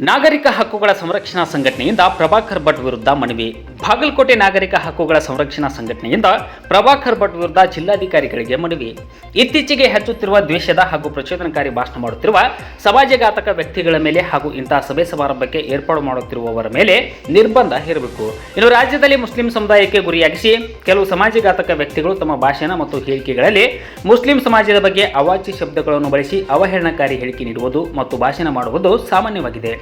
ನಾಗರಿಕ ಹಕ್ಕುಗಳ ಸಂರಕ್ಷಣಾ ಸಂಘಟನೆಯಿಂದ ಪ್ರಭಾಕರ್ ಭಟ್ ವಿರುದ್ಧ ಮನವಿ. ಬಾಗಲಕೋಟೆ ನಾಗರಿಕ ಹಕ್ಕುಗಳ ಸಂರಕ್ಷಣಾ ಸಂಘಟನೆಯಿಂದ ಪ್ರಭಾಕರ್ ಭಟ್ ವಿರುದ್ಧ ಜಿಲ್ಲಾಧಿಕಾರಿಗಳಿಗೆ ಮನವಿ. ಇತ್ತೀಚೆಗೆ ಹೆಚ್ಚುತ್ತಿರುವ ದ್ವೇಷದ ಹಾಗೂ ಪ್ರಚೋದನಕಾರಿ ಭಾಷಣ ಮಾಡುತ್ತಿರುವ ಸಮಾಜಘಾತಕ ವ್ಯಕ್ತಿಗಳ ಮೇಲೆ ಹಾಗೂ ಇಂತಹ ಸಭೆ ಸಮಾರಂಭಕ್ಕೆ ಏರ್ಪಾಡು ಮಾಡುತ್ತಿರುವವರ ಮೇಲೆ ನಿರ್ಬಂಧ ಹೇರಬೇಕು. ಇನ್ನು ರಾಜ್ಯದಲ್ಲಿ ಮುಸ್ಲಿಂ ಸಮುದಾಯಕ್ಕೆ ಗುರಿಯಾಗಿಸಿ ಕೆಲವು ಸಮಾಜಘಾತಕ ವ್ಯಕ್ತಿಗಳು ತಮ್ಮ ಭಾಷಣ ಮತ್ತು ಹೇಳಿಕೆಗಳಲ್ಲಿ ಮುಸ್ಲಿಂ ಸಮಾಜದ ಬಗ್ಗೆ ಅವಾಚ್ಯ ಶಬ್ದಗಳನ್ನು ಬಳಸಿ ಅವಹೇಳನಕಾರಿ ಹೇಳಿಕೆ ನೀಡುವುದು ಮತ್ತು ಭಾಷಣ ಮಾಡುವುದು ಸಾಮಾನ್ಯವಾಗಿದೆ.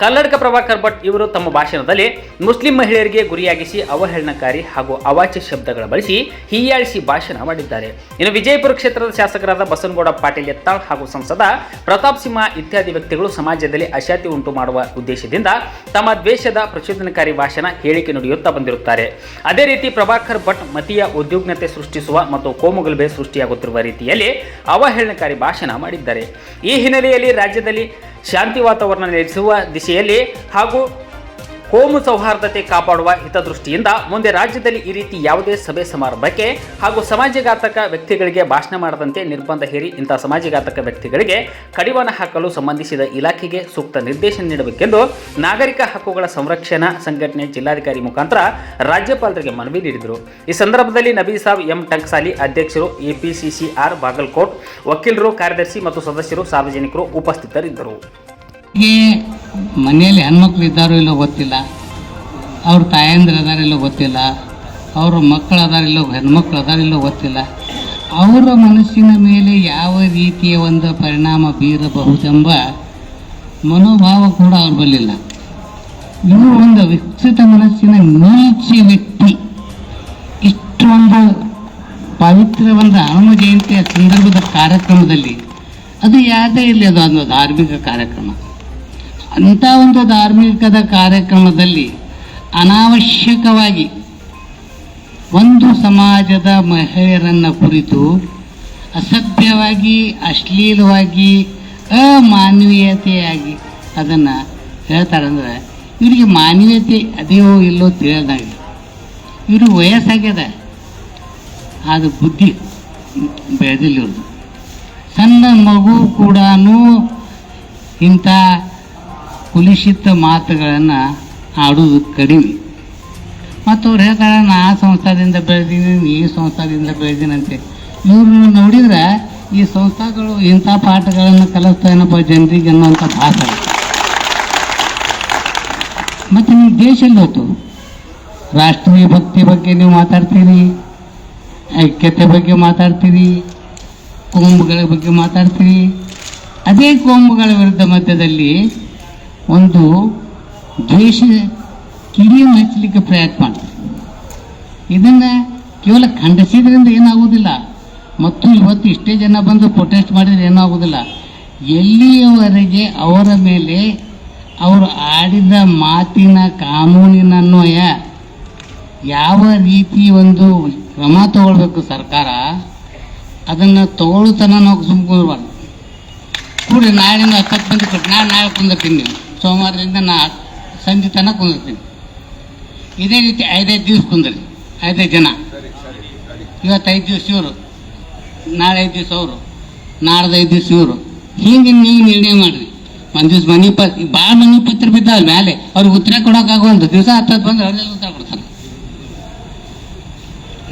ಕನ್ನಡಕ ಪ್ರಭಾಕರ್ ಭಟ್ ಇವರು ತಮ್ಮ ಭಾಷಣದಲ್ಲಿ ಮುಸ್ಲಿಂ ಮಹಿಳೆಯರಿಗೆ ಗುರಿಯಾಗಿಸಿ ಅವಹೇಳನಕಾರಿ ಹಾಗೂ ಅವಾಚ್ಯ ಶಬ್ದಗಳ ಬಳಸಿ ಹೀಯಾಳಿಸಿ ಭಾಷಣ ಮಾಡಿದ್ದಾರೆ. ಇನ್ನು ವಿಜಯಪುರ ಕ್ಷೇತ್ರದ ಶಾಸಕರಾದ ಬಸನಗೌಡ ಪಾಟೀಲ್ ಯತ್ನಾಳ್ ಹಾಗೂ ಸಂಸದ ಪ್ರತಾಪ್ ಸಿಂಹ ಇತ್ಯಾದಿ ವ್ಯಕ್ತಿಗಳು ಸಮಾಜದಲ್ಲಿ ಅಶಾಂತಿ ಉಂಟು ಮಾಡುವ ಉದ್ದೇಶದಿಂದ ತಮ್ಮ ದ್ವೇಷದ ಪ್ರಚೋದನಕಾರಿ ಭಾಷಣ ಹೇಳಿಕೆ ನುಡಿಯುತ್ತಾ ಬಂದಿರುತ್ತಾರೆ. ಅದೇ ರೀತಿ ಪ್ರಭಾಕರ್ ಭಟ್ ಮತೀಯ ಉದ್ಯೋಗ್ನತೆ ಸೃಷ್ಟಿಸುವ ಮತ್ತು ಕೋಮುಗಲಭೆ ಸೃಷ್ಟಿಯಾಗುತ್ತಿರುವ ರೀತಿಯಲ್ಲಿ ಅವಹೇಳನಕಾರಿ ಭಾಷಣ ಮಾಡಿದ್ದಾರೆ. ಈ ಹಿನ್ನೆಲೆಯಲ್ಲಿ ರಾಜ್ಯದಲ್ಲಿ ಶಾಂತಿ ವಾತಾವರಣ ನಿರ್ಮಿಸುವ ದಿಶೆಯಲ್ಲಿ ಹಾಗೂ ಕೋಮು ಸೌಹಾರ್ದತೆ ಕಾಪಾಡುವ ಹಿತದೃಷ್ಟಿಯಿಂದ ಮುಂದೆ ರಾಜ್ಯದಲ್ಲಿ ಈ ರೀತಿ ಯಾವುದೇ ಸಭೆ ಸಮಾರಂಭಕ್ಕೆ ಹಾಗೂ ಸಮಾಜಘಾತಕ ವ್ಯಕ್ತಿಗಳಿಗೆ ಭಾಷಣ ಮಾಡದಂತೆ ನಿರ್ಬಂಧ ಹೇರಿ ಇಂಥ ಸಮಾಜಘಾತಕ ವ್ಯಕ್ತಿಗಳಿಗೆ ಕಡಿವಾಣ ಹಾಕಲು ಸಂಬಂಧಿಸಿದ ಇಲಾಖೆಗೆ ಸೂಕ್ತ ನಿರ್ದೇಶನ ನೀಡಬೇಕೆಂದು ನಾಗರಿಕ ಹಕ್ಕುಗಳ ಸಂರಕ್ಷಣಾ ಸಂಘಟನೆ ಜಿಲ್ಲಾಧಿಕಾರಿ ಮುಖಾಂತರ ರಾಜ್ಯಪಾಲರಿಗೆ ಮನವಿ ನೀಡಿದರು. ಈ ಸಂದರ್ಭದಲ್ಲಿ ನಬೀಸಾಬ್ ಎಂ ಟಂಕ್ಸಾಲಿ ಅಧ್ಯಕ್ಷರು ಎಪಿಸಿಸಿಆರ್ ಬಾಗಲ್ಕೋಟ್, ವಕೀಲರು, ಕಾರ್ಯದರ್ಶಿ ಮತ್ತು ಸದಸ್ಯರು, ಸಾರ್ವಜನಿಕರು ಉಪಸ್ಥಿತರಿದ್ದರು. ಗೆ ಮನೆಯಲ್ಲಿ ಹೆಣ್ಮಕ್ಳು ಇದ್ದಾರೋ ಇಲ್ಲೋ ಗೊತ್ತಿಲ್ಲ, ಅವ್ರ ತಾಯಂದ್ರ ಅದಾರಿಲ್ಲೋ ಗೊತ್ತಿಲ್ಲ, ಅವ್ರ ಮಕ್ಕಳು ಅದಾರಿಲ್ಲೋ ಹೆಣ್ಮಕ್ಳು ಅದಾರಿಲ್ಲೋ ಗೊತ್ತಿಲ್ಲ. ಅವರ ಮನಸ್ಸಿನ ಮೇಲೆ ಯಾವ ರೀತಿಯ ಒಂದು ಪರಿಣಾಮ ಬೀರಬಹುದೆಂಬ ಮನೋಭಾವ ಕೂಡ ಅವ್ರ ಬಲ್ಲಿಲ್ಲ. ಇವರು ಒಂದು ವಿಕಸಿತ ಮನಸ್ಸಿನ ನೀಚ ವ್ಯಕ್ತಿ. ಇಷ್ಟೊಂದು ಪವಿತ್ರವಾದ ಒಂದು ಹನುಮ ಜಯಂತಿಯ ಸಂದರ್ಭದ ಕಾರ್ಯಕ್ರಮದಲ್ಲಿ, ಅದು ಯಾವುದೇ ಇರಲಿ, ಅದು ಒಂದು ಧಾರ್ಮಿಕ ಕಾರ್ಯಕ್ರಮ. ಅಂಥ ಒಂದು ಧಾರ್ಮಿಕದ ಕಾರ್ಯಕ್ರಮದಲ್ಲಿ ಅನಾವಶ್ಯಕವಾಗಿ ಒಂದು ಸಮಾಜದ ಮಹಿಳೆಯರನ್ನು ಕುರಿತು ಅಸಭ್ಯವಾಗಿ, ಅಶ್ಲೀಲವಾಗಿ, ಅಮಾನವೀಯತೆಯಾಗಿ ಅದನ್ನು ಹೇಳ್ತಾರಂದ್ರೆ ಇವರಿಗೆ ಮಾನವೀಯತೆ ಅದೇಯೋ ಇಲ್ಲೋ ತಿಳಿದಾಗ ಇವರು ವಯಸ್ಸಾಗ್ಯದ ಅದು ಬುದ್ಧಿ ಬೆಳೆದಿಲ್ಲ ಸಣ್ಣ ಮಗು ಕೂಡ ಇಂಥ ಕುಲಿಶಿತ ಮಾತುಗಳನ್ನು ಆಡೋದು ಕಡಿಮೆ. ಮತ್ತು ಅವ್ರು ಹೇಳ್ತಾರೆ ನಾ ಆ ಸಂಸ್ಥಾದಿಂದ ಬೆಳೆದೀನಿ ಈ ಸಂಸ್ಥಾದಿಂದ ಬೆಳೆದೀನಿ ಅಂತ ಇವ್ರನ್ನ ನೋಡಿದ್ರೆ ಈ ಸಂಸ್ಥಾಗಳು ಇಂಥ ಪಾಠಗಳನ್ನು ಕಲಿಸ್ತಾನಪ್ಪ ಜನರಿಗೆ ಅನ್ನೋಂಥ ಭಾಷೆ ಮತ್ತು ನಿಮ್ಮ ದೇಶ ಹೋಯ್ತು ರಾಷ್ಟ್ರೀಯ ಭಕ್ತಿ ಬಗ್ಗೆ ನೀವು ಮಾತಾಡ್ತೀರಿ, ಐಕ್ಯತೆ ಬಗ್ಗೆ ಮಾತಾಡ್ತೀರಿ ಕೋಂಬುಗಳ ಬಗ್ಗೆ ಮಾತಾಡ್ತೀರಿ? ಅದೇ ಕೋಂಬುಗಳ ವಿರುದ್ಧ ಮಧ್ಯದಲ್ಲಿ ಒಂದು ದ್ವೇಷ ಕಿಡಿಯನ್ನು ಹಚ್ಚಲಿಕ್ಕೆ ಪ್ರಯತ್ನ ಮಾಡ್ತಾರೆ. ಇದನ್ನು ಕೇವಲ ಖಂಡಿಸಿದ್ರಿಂದ ಏನಾಗುವುದಿಲ್ಲ. ಮತ್ತು ಇವತ್ತು ಇಷ್ಟೇ ಜನ ಬಂದು ಪ್ರೊಟೆಸ್ಟ್ ಮಾಡಿದ್ರೆ ಏನಾಗುವುದಿಲ್ಲ. ಎಲ್ಲಿಯವರೆಗೆ ಅವರ ಮೇಲೆ ಅವರು ಆಡಿದ ಮಾತಿನ ಕಾನೂನಿನ ಅನ್ವಯ ಯಾವ ರೀತಿ ಒಂದು ಕ್ರಮ ತಗೊಳ್ಬೇಕು ಸರ್ಕಾರ? ಅದನ್ನು ತಗೊಳ್ತನ ನಾವು ಸುಮ್ಕೊಳ್ಬಾರ್ದು ಕೂಡಿ ನಾಳೆ ಹತ್ತು ಮಂದಿ ಕೊಟ್ಟು ನಾನು ನಾಳೆ ಕುಂದಿರ್ತೀನಿ ನೀವು ಸೋಮವಾರದಿಂದ ನಾ ಸಂಜೆ ತನಕ ಕುಂದಿರ್ತೀನಿ. ಇದೇ ರೀತಿ ಐದೈದು ದಿವಸ ಕುಂದ್ರಿ, ಐದೈದು ಜನ. ಇವತ್ತು ಐದು ದಿವಸ ಇವರು, ನಾಳೆ ಐದು ದಿವಸ ಅವರು, ನಾಡ್ದು ಐದು ದಿವಸ ಇವರು. ಹೀಗೆ ನೀವು ನಿರ್ಣಯ ಮಾಡಿರಿ. ಒಂದು ದಿವಸ ಮನಿ ಪ ಭಾಳ ಮನಿ ಪತ್ರ ಬಿದ್ದಾವಲ್ಲ ಮೇಲೆ ಅವ್ರಿಗೆ ಉತ್ತರ ಕೊಡೋಕ್ಕಾಗುವಂಥ ದಿವಸ ಹತ್ತತ್ತು ಬಂದ್ರೆ ಅವ್ರಿಗೆ ಉತ್ತರ ಕೊಡ್ತಾರೆ.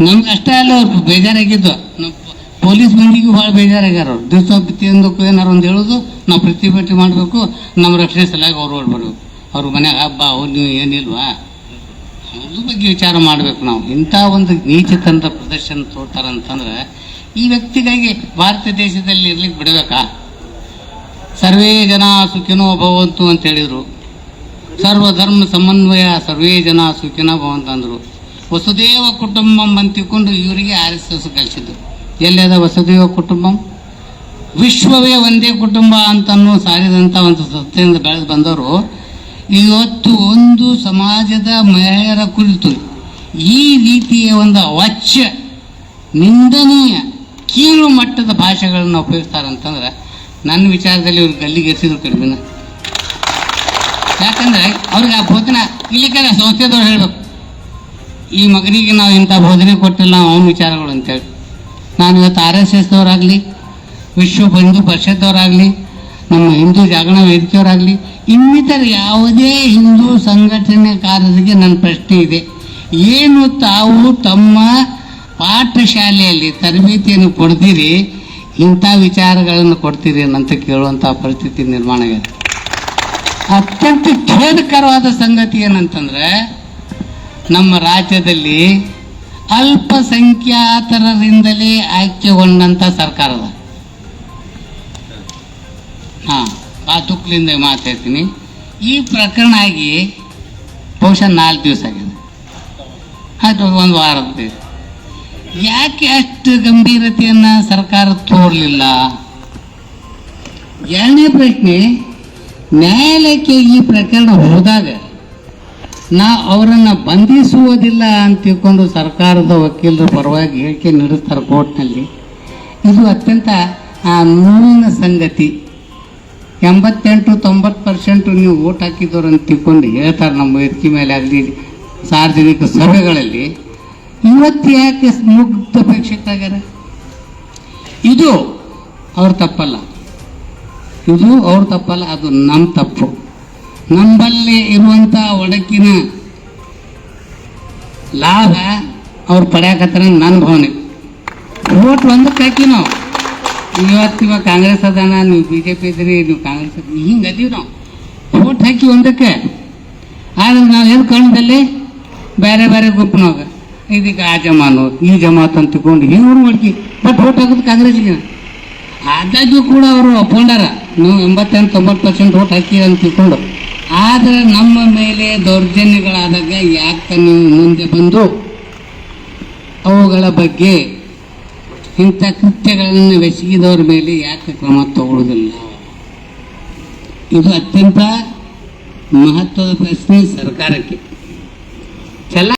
ನಮ್ಗೆ ಅಷ್ಟೇ ಅಲ್ಲ ಅವ್ರು ಬೇಜಾರಾಗಿದ್ದು. ನಮ್ಮ ಪೊಲೀಸ್ ಮಂದಿಗೂ ಭಾಳ ಬೇಜಾರಾಗ್ಯಾರ ಅವ್ರು. ದಿವಸ ಪ್ರತಿಯೊಂದಕ್ಕೂ ಏನಾರು ಒಂದು ಹೇಳೋದು, ನಾವು ಪ್ರತಿಭಟನೆ ಮಾಡಬೇಕು, ನಮ್ಮ ರಕ್ಷಣೆ ಸಲುವಾಗಿ ಅವ್ರು ಓಡ್ಬಾರ್ದು ಅವ್ರ ಮನ್ಯಾಗ, ಹಬ್ಬ, ಅವ್ರು ನೀವು ಏನಿಲ್ವಾ? ಅದ್ರ ಬಗ್ಗೆ ವಿಚಾರ ಮಾಡಬೇಕು ನಾವು. ಇಂಥ ಒಂದು ನೀಚತನದ ಪ್ರದರ್ಶನ ತೋರ್ತಾರಂತಂದ್ರೆ ಈ ವ್ಯಕ್ತಿಗಾಗಿ ಭಾರತ ದೇಶದಲ್ಲಿ ಇರ್ಲಿಕ್ಕೆ ಬಿಡಬೇಕಾ? ಸರ್ವೇ ಜನ ಸುಖಿನೋ ಭವಂತು ಅಂತ ಹೇಳಿದರು. ಸರ್ವ ಧರ್ಮ ಸಮನ್ವಯ ಸರ್ವೇ ಜನ ಸುಖಿನೋ ಭವಂತ ಅಂದರು ವಸುದೇವ ಕುಟುಂಬ ತಿಳ್ಕೊಂಡು ಇವರಿಗೆ ಆರ್ ಎಸ್ ಎಸ್ ಕಲಿಸಿದ್ದು ಎಲ್ಲದ ವಸದೇವ ಕುಟುಂಬಂ? ವಿಶ್ವವೇ ಒಂದೇ ಕುಟುಂಬ ಅಂತನೂ ಸಾರಿದಂಥ ಒಂದು ಸತ್ಯದಿಂದ ಬೆಳೆದು ಬಂದವರು. ಇವತ್ತು ಒಂದು ಸಮಾಜದ ಮಹಿಳೆಯರ ಕುರಿತು ಈ ರೀತಿಯ ಒಂದು ಅವಾಚ್ಯ ನಿಂದನೀಯ, ಕೀಳು ಮಟ್ಟದ ಭಾಷೆಗಳನ್ನು ಉಪಯೋಗಿಸ್ತಾರಂತಂದ್ರೆ ನನ್ನ ವಿಚಾರದಲ್ಲಿ ಇವ್ರು ಗಲ್ಲಿಗೆಸಿದ್ರು ಕಡಿಮೆನ. ಯಾಕಂದ್ರೆ ಅವ್ರಿಗೆ ಆ ಬೋಧನೆ ಇಲ್ಲಿಕ್ಕೆ ಸಂಸ್ಥೆದವ್ರು ಹೇಳ್ಬೇಕು. ಈ ಮಗನಿಗೆ ನಾವು ಇಂಥ ಬೋಧನೆ ಕೊಟ್ಟಿಲ್ಲ, ಅವನ ವಿಚಾರಗಳು ಅಂತೇಳಿ. ನಾನು ಇವತ್ತು ಆರ್ ಎಸ್ ಎಸ್ದವರಾಗಲಿ ವಿಶ್ವ ಬಂಧು ಪರಿಷತ್ವರಾಗಲಿ ನಮ್ಮ ಹಿಂದೂ ಜಾಗರಣ ವೇದಿಕೆಯವರಾಗಲಿ ಇನ್ನಿತರ ಯಾವುದೇ ಹಿಂದೂ ಸಂಘಟನೆ ಸಂಘಟನೆಕಾರರಿಗೆ ನನ್ನ ಪ್ರಶ್ನೆ ಇದೆ. ಏನು ತಾವು ತಮ್ಮ ಪಾಠಶಾಲೆಯಲ್ಲಿ ತರಬೇತಿಯನ್ನು ಕೊಡ್ತೀರಿ, ಇಂಥ ವಿಚಾರಗಳನ್ನು ಕೊಡ್ತೀರಿ ಅಂತ ಕೇಳುವಂಥ ಪರಿಸ್ಥಿತಿ ನಿರ್ಮಾಣ ಆಗಿದೆ. ಅತ್ಯಂತ ಖೇದಕರವಾದ ಸಂಗತಿ ಏನಂತಂದ್ರೆ, ನಮ್ಮ ರಾಜ್ಯದಲ್ಲಿ ಅಲ್ಪಸಂಖ್ಯಾತರಿಂದಲೇ ಆಯ್ಕೆಗೊಂಡಂತ ಸರ್ಕಾರದ. ಹಾ, ಆ ತುಕ್ಲಿಂದ ಮಾತಾಡ್ತೀನಿ. ಈ ಪ್ರಕರಣ ಆಗಿ ಬಹುಶಃ ನಾಲ್ಕು ದಿವಸ ಆಗಿದೆ. ಅದು ಒಂದು ವಾರದ ಯಾಕೆ ಅಷ್ಟು ಗಂಭೀರತೆಯನ್ನು ಸರ್ಕಾರ ತೋರಲಿಲ್ಲ? ಎರಡನೇ ಪ್ರಶ್ನೆ, ನ್ಯಾಯಾಲಯಕ್ಕೆ ಈ ಪ್ರಕರಣ ಹೋದಾಗ ನಾ ಅವರನ್ನು ಬಂಧಿಸುವುದಿಲ್ಲ ಅಂತ ತಿಳ್ಕೊಂಡು ಸರ್ಕಾರದ ವಕೀಲರ ಪರವಾಗಿ ಹೇಳಿಕೆ ನೀಡುತ್ತಾರೆ ಕೋರ್ಟ್ನಲ್ಲಿ. ಇದು ಅತ್ಯಂತ ನೋವಿನ ಸಂಗತಿ. ಎಂಬತ್ತೆಂಟು, ತೊಂಬತ್ತು ಪರ್ಸೆಂಟು ನೀವು ಓಟ್ ಹಾಕಿದ್ದವ್ರು ಅಂತ ತಿಳ್ಕೊಂಡು ಹೇಳ್ತಾರೆ ನಮ್ಮ ವೇದಿಕೆ ಮೇಲೆ ಆಗಲಿ ಸಾರ್ವಜನಿಕ ಸಭೆಗಳಲ್ಲಿ. ಇವತ್ತು ಯಾಕೆ ಮುಗ್ಧ ಪ್ರೇಕ್ಷಕರಾಗ್ಯಾರ? ಇದು ಅವ್ರ ತಪ್ಪಲ್ಲ. ಇದು ಅವ್ರ ತಪ್ಪಲ್ಲ, ಅದು ನಮ್ಮ ತಪ್ಪು. ನಮ್ಮಲ್ಲಿ ಇರುವಂಥ ಒಡಕಿನ ಲಾಭ ಅವ್ರು ಪಡ್ಯಾಕತ್ತಾರ ನನ್ನ ಭಾವನೆ. ಓಟ್ ಒಂದಕ್ಕೆ ಹಾಕಿ ನಾವು. ಇವತ್ತು ಇವಾಗ ಕಾಂಗ್ರೆಸ್ ಅದಾನ, ನೀವು ಬಿ ಜೆ ಪಿ ಇದ್ರಿ ನೀವು ಕಾಂಗ್ರೆಸ್ ಹಿಂಗೆ ಅದೀವಿ ನಾವು. ಓಟ್ ಹಾಕಿ ಒಂದಕ್ಕೆ. ಆದ್ರೆ ನಾವು ಏನು ಕಣ್ಣಲ್ಲಿ ಬೇರೆ ಬೇರೆ ಗುಂಪಿನಾಗ ಇದೀಗ ಆ ಜಮಾನು, ಈ ಜಮಾತ್ ಅಂತ ತಿಳ್ಕೊಂಡು ಹಿಂಗೆ ಮಾಡ್ಕಿ ಬಟ್ ಓಟ್ ಹಾಕೋದು ಕಾಂಗ್ರೆಸ್ಗೆ ಆದಾಗ್ಯೂ ಕೂಡ ಅವರು ಒಪ್ಕೊಂಡಾರ ನೀವು ಎಂಬತ್ತೆಂಟು ತೊಂಬತ್ತು ಪರ್ಸೆಂಟ್ ಓಟ್ ಹಾಕಿ ಅಂತ ತಿಳ್ಕೊಂಡು. ಆದರೆ ನಮ್ಮ ಮೇಲೆ ದೌರ್ಜನ್ಯಗಳಾದಾಗ ಯಾಕೆ ನೀವು ಮುಂದೆ ಬಂದು ಅವುಗಳ ಬಗ್ಗೆ ಇಂಥ ಕೃತ್ಯಗಳನ್ನು ಬೆಸಗಿದವ್ರ ಮೇಲೆ ಯಾಕೆ ಕ್ರಮ ತಗೊಳ್ಳೋದಿಲ್ಲ ಇದು ಅತ್ಯಂತ ಮಹತ್ವದ ಪ್ರಶ್ನೆ ಸರ್ಕಾರಕ್ಕೆ. ಚಲ